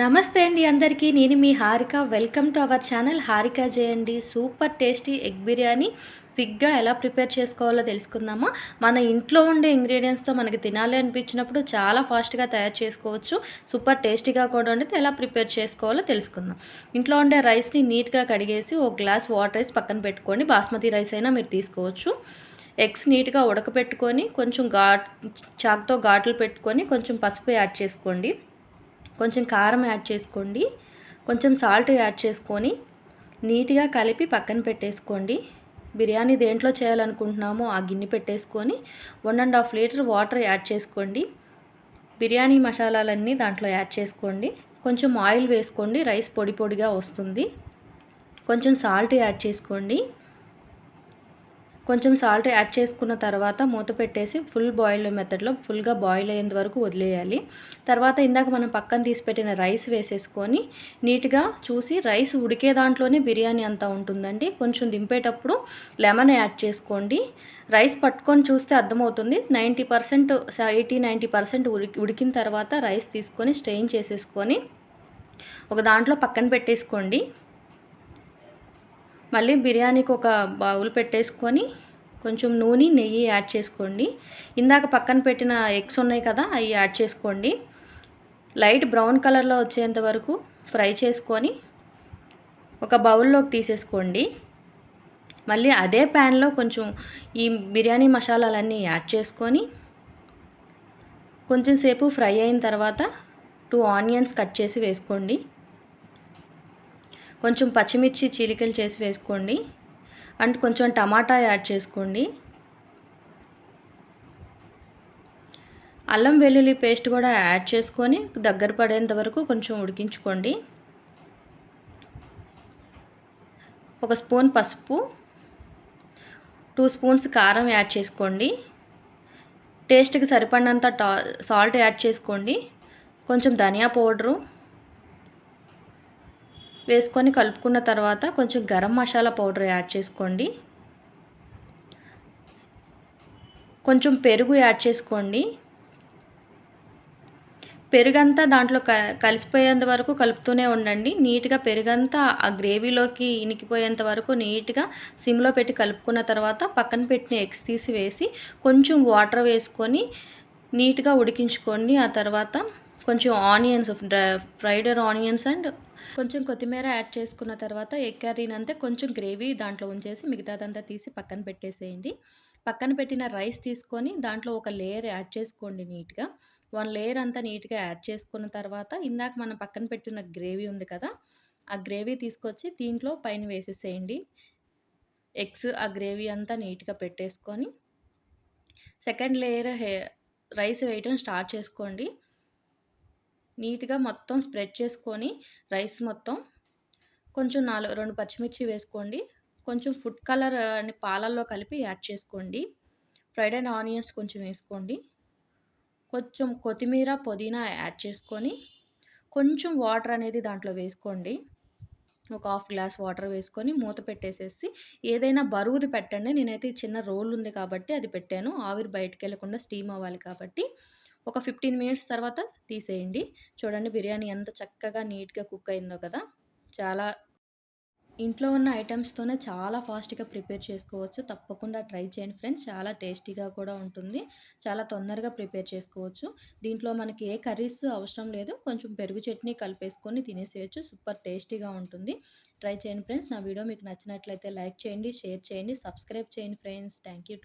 నమస్తే అండి అందరికీ. నేను మీ Harika. Welcome to our channel Harika చేయండి సూపర్ టేస్టీ ఎగ్ బిర్యానీ క్విక్గా ఎలా ప్రిపేర్ చేసుకోవాలో తెలుసుకుందామా. మన ఇంట్లో ఉండే ఇంగ్రీడియంట్స్తో మనకి తినాలి అనిపించినప్పుడు చాలా ఫాస్ట్గా తయారు చేసుకోవచ్చు. సూపర్ టేస్టీగా కూడా ఉండేది ఎలా ప్రిపేర్ చేసుకోవాలో తెలుసుకుందాం. ఇంట్లో ఉండే రైస్ని నీట్గా కడిగేసి ఒక గ్లాస్ వాటర్ రైస్ పక్కన పెట్టుకొని బాస్మతి రైస్ అయినా మీరు తీసుకోవచ్చు. ఎగ్స్ నీట్గా ఉడకపెట్టుకొని కొంచెం ఘాట్ చాక్తో ఘాట్లు పెట్టుకొని కొంచెం పసుపు యాడ్ చేసుకోండి. కొంచెం కారం యాడ్ చేసుకోండి. కొంచెం సాల్ట్ యాడ్ చేసుకొని నీట్గా కలిపి పక్కన పెట్టేసుకోండి. బిర్యానీ దేంట్లో చేయాలనుకుంటున్నామో ఆ గిన్నె పెట్టేసుకొని one and half litre water add చేసుకోండి. బిర్యానీ మసాలాలన్నీ దాంట్లో యాడ్ చేసుకోండి. కొంచెం ఆయిల్ వేసుకోండి. రైస్ పొడి పొడిగా వస్తుంది. కొంచెం సాల్ట్ యాడ్ చేసుకోండి. కొంచెం సాల్ట్ యాడ్ చేసుకున్న తర్వాత మూత పెట్టేసి ఫుల్ బాయిల్ మెథడ్లో ఫుల్గా బాయిల్ అయ్యేంత వరకు వదిలేయాలి. తర్వాత ఇందాక మనం పక్కన తీసి పెట్టిన రైస్ వేసేసుకొని నీట్గా చూసి రైస్ ఉడికే దాంట్లోనే బిర్యానీ అంతా ఉంటుందండి. కొంచెం దింపేటప్పుడు లెమన్ యాడ్ చేసుకోండి. రైస్ పట్టుకొని చూస్తే అర్థమవుతుంది. Ninety percent eighty ninety percent ఉడికి ఉడికిన తర్వాత రైస్ తీసుకొని స్ట్రెయిన్ చేసేసుకొని ఒక దాంట్లో పక్కన పెట్టేసుకోండి. మళ్ళీ బిర్యానీకి ఒక బౌల్ పెట్టేసుకొని కొంచెం నూనె నెయ్యి యాడ్ చేసుకోండి. ఇందాక పక్కన పెట్టిన ఎగ్స్ ఉన్నాయి కదా అవి యాడ్ చేసుకోండి. లైట్ బ్రౌన్ కలర్లో వచ్చేంత వరకు ఫ్రై చేసుకొని ఒక బౌల్లోకి తీసేసుకోండి. మళ్ళీ అదే ప్యాన్లో కొంచెం ఈ బిర్యానీ మసాలాలన్నీ యాడ్ చేసుకొని కొంచెం సేపు ఫ్రై అయిన తర్వాత టూ ఆనియన్స్ కట్ చేసి వేసుకోండి. కొంచెం పచ్చిమిర్చి చీలికలు చేసి వేసుకోండి. అండ్ కొంచెం టమాటా యాడ్ చేసుకోండి. అల్లం వెల్లుల్లి పేస్ట్ కూడా యాడ్ చేసుకొని దగ్గర పడేంత వరకు కొంచెం ఉడికించుకోండి. ఒక స్పూన్ పసుపు టూ స్పూన్స్ కారం యాడ్ చేసుకోండి. టేస్ట్కి సరిపడినంత సాల్ట్ యాడ్ చేసుకోండి. కొంచెం ధనియా పౌడరు వేసుకొని కలుపుకున్న తర్వాత కొంచెం గరం మసాలా పౌడర్ యాడ్ చేసుకోండి. కొంచెం పెరుగు యాడ్ చేసుకోండి. పెరుగంతా దాంట్లో క కలిసిపోయేంత వరకు కలుపుతూనే ఉండండి. నీట్గా పెరుగంతా ఆ గ్రేవీలోకి ఇనికిపోయేంత వరకు నీట్గా సిమ్లో పెట్టి కలుపుకున్న తర్వాత పక్కన పెట్టిన ఎగ్స్ తీసి వేసి కొంచెం వాటర్ వేసుకొని నీట్గా ఉడికించుకోండి. ఆ తర్వాత కొంచెం ఆనియన్స్ ఫ్రైడర్ ఆనియన్స్ అండ్ కొంచెం కొత్తిమీర యాడ్ చేసుకున్న తర్వాత ఎగ్ కర్రీని కొంచెం గ్రేవీ దాంట్లో ఉంచేసి మిగతాదంతా తీసి పక్కన పెట్టేసేయండి. పక్కన పెట్టిన రైస్ తీసుకొని దాంట్లో ఒక లేయర్ యాడ్ చేసుకోండి నీట్గా. వన్ లేయర్ అంతా నీట్గా యాడ్ చేసుకున్న తర్వాత ఇందాక మనం పక్కన పెట్టిన గ్రేవీ ఉంది కదా ఆ గ్రేవీ తీసుకొచ్చి దీంట్లో పైన వేసేసేయండి. ఎగ్స్ ఆ గ్రేవీ అంతా నీట్గా పెట్టేసుకొని సెకండ్ లేయర్ హే రైస్ వేయటం స్టార్ట్ చేసుకోండి. నీట్గా మొత్తం స్ప్రెడ్ చేసుకొని రైస్ మొత్తం కొంచెం నాలుగు రెండు పచ్చిమిర్చి వేసుకోండి. కొంచెం ఫుడ్ కలర్ అని పాలల్లో కలిపి యాడ్ చేసుకోండి. ఫ్రైడ్ అండ్ ఆనియన్స్ కొంచెం వేసుకోండి. కొంచెం కొత్తిమీర పుదీనా యాడ్ చేసుకొని కొంచెం వాటర్ అనేది దాంట్లో వేసుకోండి. ఒక హాఫ్ గ్లాస్ వాటర్ వేసుకొని మూత పెట్టేసేసి ఏదైనా బరువుది పెట్టండి. నేనైతే చిన్న రోల్ ఉంది కాబట్టి అది పెట్టాను. ఆవిరి బయటకు వెళ్ళకుండా స్టీమ్ అవ్వాలి కాబట్టి ఒక ఫిఫ్టీన్ మినిట్స్ తర్వాత తీసేయండి. చూడండి బిర్యానీ ఎంత చక్కగా నీట్గా కుక్ అయిందో కదా! చాలా ఇంట్లో ఉన్న ఐటమ్స్తోనే చాలా ఫాస్ట్గా ప్రిపేర్ చేసుకోవచ్చు. తప్పకుండా ట్రై చేయండి ఫ్రెండ్స్. చాలా టేస్టీగా కూడా ఉంటుంది. చాలా తొందరగా ప్రిపేర్ చేసుకోవచ్చు. దీంట్లో మనకి ఏ కర్రీస్ అవసరం లేదు. కొంచెం పెరుగు చట్నీ కలిపేసుకొని తినేసేయచ్చు. సూపర్ టేస్టీగా ఉంటుంది. ట్రై చేయండి ఫ్రెండ్స్. నా వీడియో మీకు నచ్చినట్లయితే లైక్ చేయండి షేర్ చేయండి సబ్స్క్రైబ్ చేయండి ఫ్రెండ్స్. Thank you